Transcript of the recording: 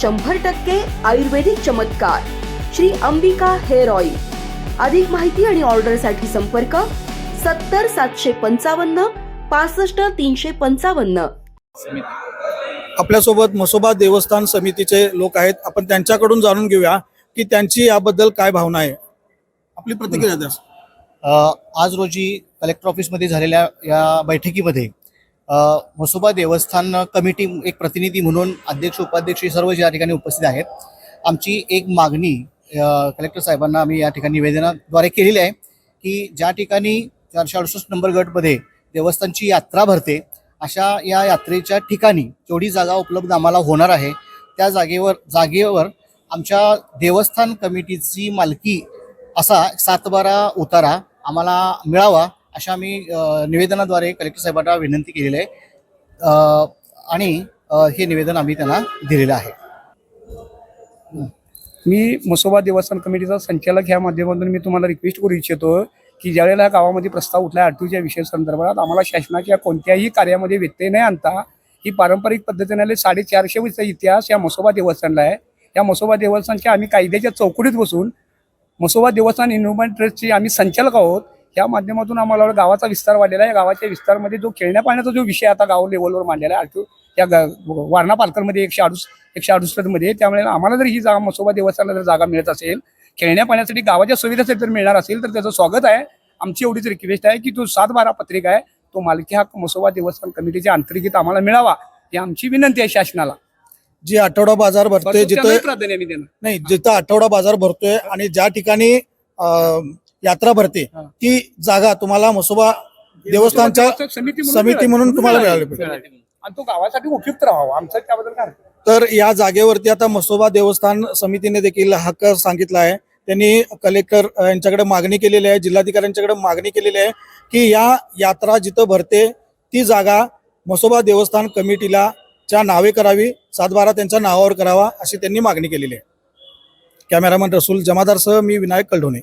शंभर टक्के आयुर्वेदिक चमत्कार. Shri Ambika hair oil. अधिक माहिती आणि ऑर्डरसाठी संपर्क सत्तर सातशे पंचावन्न पासष्ट तीनशे पंचावन्न. आपल्यासोबत मसोबा देवस्थान समितीचे लोक आहेत. आपण त्यांच्याकडून जाणून घेऊया की त्यांची याबद्दल काय भावना आहे. आपली प्रतिक्रिया द्या. आज रोजी कलेक्टर ऑफिसमध्ये झालेल्या या बैठकीमध्ये म्हसोबा देवस्थान कमिटी एक प्रतिनिधी म्हणून अध्यक्ष उपाध्यक्ष हे सर्व या ठिकाणी उपस्थित आहेत. आमची एक मागणी कलेक्टर साहेबांना आम्ही या ठिकाणी निवेदनाद्वारे केलेली आहे की ज्या ठिकाणी चारशे अडुसष्ट नंबर गटमध्ये देवस्थानची यात्रा भरते अशा या यात्रेच्या ठिकाणी जेवढी जागा उपलब्ध आम्हाला होणार आहे त्या जागेवर जागेवर आमच्या देवस्थान कमिटीची मालकी असा सातबारा उतारा आम्हाला मिळावा. अशा आम्ही निवेदनाद्वारे कलेक्टर साहेबांना विनंती केलेली आहे. आणि हे निवेदन आम्ही त्यांना दिलेलं आहे. मी मसोबा देवस्थान कमिटीचा संचालक ह्या माध्यमातून मी तुम्हाला रिक्वेस्ट करू इच्छितो की ज्यावेळेला गावामध्ये प्रस्ताव उठला आठवीच्या विषय संदर्भात आम्हाला शासनाच्या कोणत्याही कार्यामध्ये व्यत्यय नाही आणता ही पारंपरिक पद्धतीने आले साडेचारशे इतिहास या मसोबा देवस्थानला आहे. या मसोबा देवस्थानच्या आम्ही कायद्याच्या चौकटीत बसून मसोबा देवस्थान इन्व्हेस्टमेंट ट्रस्टचे आम्ही संचालक आहोत. या माध्यमातून आम्हाला गावाचा विस्तार वाढलेला आहे. गावाच्या विस्तारमध्ये जो खेळण्या पाण्याचा जो विषय आता गाव लेवलवर मांडलेला आहे आरटी या गा- वारणा पालकरमध्ये एकशे अडुस एकशे अडुसष्टमध्ये त्यामुळे आम्हाला जर ही जागा मसोबा देवस्थानला जर जागा मिळत असेल खेळण्या पाण्यासाठी गावाच्या सुविधासाठी जर मिळणार असेल तर त्याचं स्वागत आहे. आमची एवढीच रिक्वेस्ट आहे की तो सात बारा पत्रिका आहे तो मालकी हक्क मसोबा देवस्थान कमिटीच्या अंतर्गत आम्हाला मिळावा ही आमची विनंती आहे शासनाला. जी आठवडा बाजार भरते त्यालाही जिथं नाही जिथं आठवडा बाजार भरतोय आणि ज्या ठिकाणी यात्रा भरते. ती जागा तुम्हाला मसोबा देवस्थानच्या समिती म्हणून तुम्हाला मिळाली. पाहिजे. आणि तो गावासाठी उपयुक्त राहावा. आमचं त्याबद्दल काय. तर या जागेवरती आता मसोबा देवस्थान समितीने देखील हक्क सांगितला आहे. त्यांनी कलेक्टर यांच्याकडे मागणी केलेली आहे जिल्हाधिकाऱ्यांच्याकडे मागणी केलेली आहे की या यात्रा जिथं भरते ती जागा मसोबा देवस्थान कमिटीला च्या नावे करावी सातबारा त्यांच्या नावावर करावा अशी त्यांनी मागणी केलेली आहे. कॅमेरामॅन रसूल जमादारसह मी विनायक कलढोणे